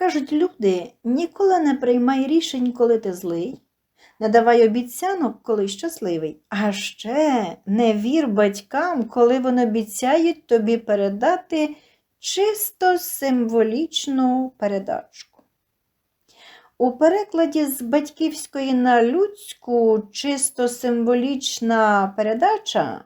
Кажуть люди, ніколи не приймай рішень, коли ти злий, не давай обіцянок, коли щасливий. А ще не вір батькам, коли вони обіцяють тобі передати чисто символічну передачку. У перекладі з батьківської на людську чисто символічна передача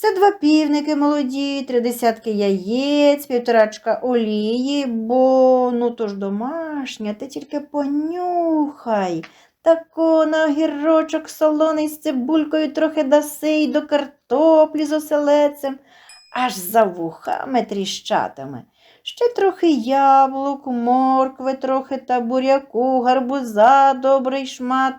це два півники молоді, три десятки яєць, півторачка олії, бо ну то ж домашня, ти тільки понюхай. Тако на огірочок солоний з цибулькою трохи даси до картоплі з оселецем, аж за вухами тріщатиме. Ще трохи яблук, моркви, трохи та буряку, гарбуза, добрий шмат.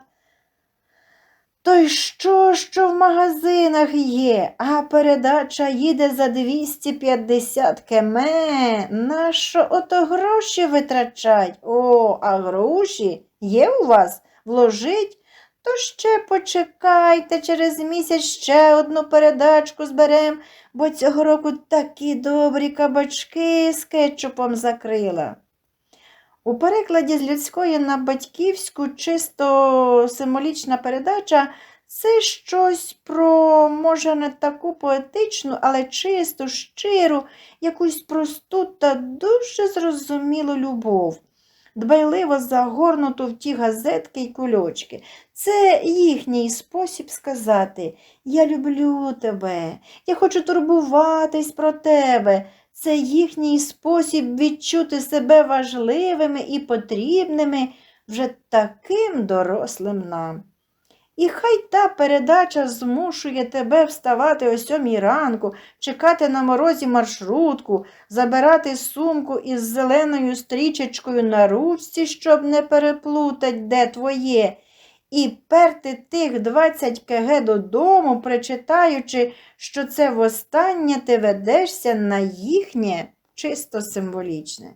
То й що, що в магазинах є, а передача їде за 250 кеме. Нащо ото гроші витрачать? О, а гроші є у вас? Вложить? То ще почекайте, через місяць ще одну передачку зберем, бо цього року такі добрі кабачки з кетчупом закрила. У перекладі з людської на батьківську чисто символічна передача це щось про, може, не таку поетичну, але чисту, щиру, якусь просту та дуже зрозумілу любов, дбайливо загорнуту в ті газетки й кульочки. Це їхній спосіб сказати Я люблю тебе, я хочу турбуватись про тебе. Це їхній спосіб відчути себе важливими і потрібними вже таким дорослим нам. І хай та передача змушує тебе вставати о сьомій ранку, чекати на морозі маршрутку, забирати сумку із зеленою стрічечкою на ручці, щоб не переплутать, де твоє, і перти тих 20 кг додому, причитаючи, що це востаннє ти ведешся на їхнє чисто символічне.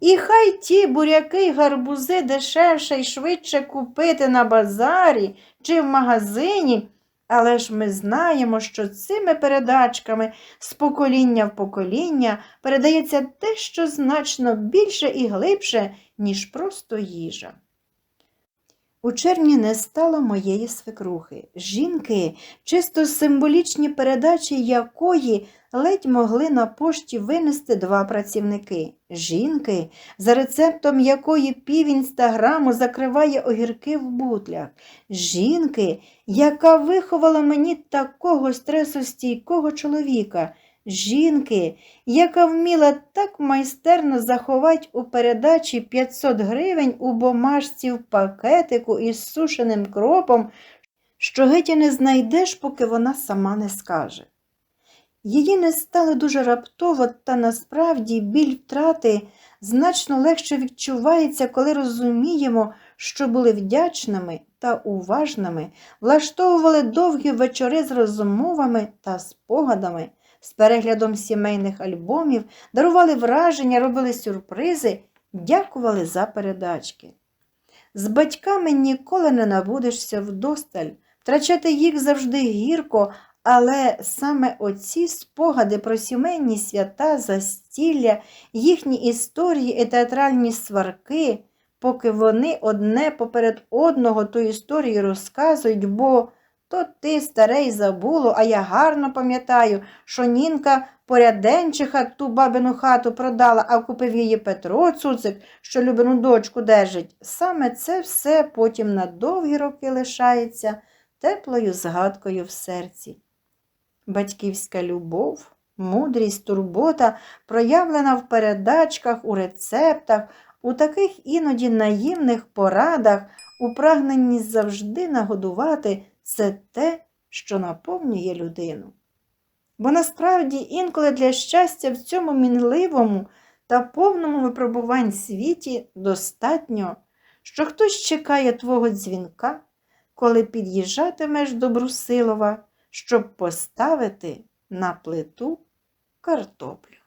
І хай ті буряки й гарбузи дешевше й швидше купити на базарі чи в магазині, але ж ми знаємо, що цими передачками з покоління в покоління передається те, що значно більше і глибше, ніж просто їжа. У червні не стало моєї свекрухи, жінки, чисто символічні передачі якої ледь могли на пошті винести два працівники. Жінки, за рецептом якої пів інстаграму закриває огірки в бутлях. Жінки, яка виховала мені такого стресостійкого чоловіка. Жінки, яка вміла так майстерно заховати у передачі 500 гривень у бумажці в пакетику із сушеним кропом, що геть не знайдеш, поки вона сама не скаже. Її не стало дуже раптово, та насправді біль втрати значно легше відчувається, коли розуміємо, що були вдячними та уважними, влаштовували довгі вечори з розмовами та спогадами з переглядом сімейних альбомів, дарували враження, робили сюрпризи, дякували за передачки. З батьками ніколи не набудешся вдосталь, втрачати їх завжди гірко, але саме оці спогади про сімейні свята, застілля, їхні історії і театральні сварки, поки вони одне поперед одного ту історію розказують, бо то ти, старий, забуло, а я гарно пам'ятаю, що Нінка поряденчиха ту бабину хату продала, а купив її Петро Цуцик, що любину дочку держить. Саме це все потім на довгі роки лишається теплою згадкою в серці. Батьківська любов, мудрість, турбота, проявлена в передачках, у рецептах, у таких іноді наївних порадах, у прагненні завжди нагодувати це те, що наповнює людину. Бо насправді інколи для щастя в цьому мінливому та повному випробувань світі достатньо, що хтось чекає твого дзвінка, коли під'їжджатимеш до Брусилова, щоб поставити на плиту картоплю.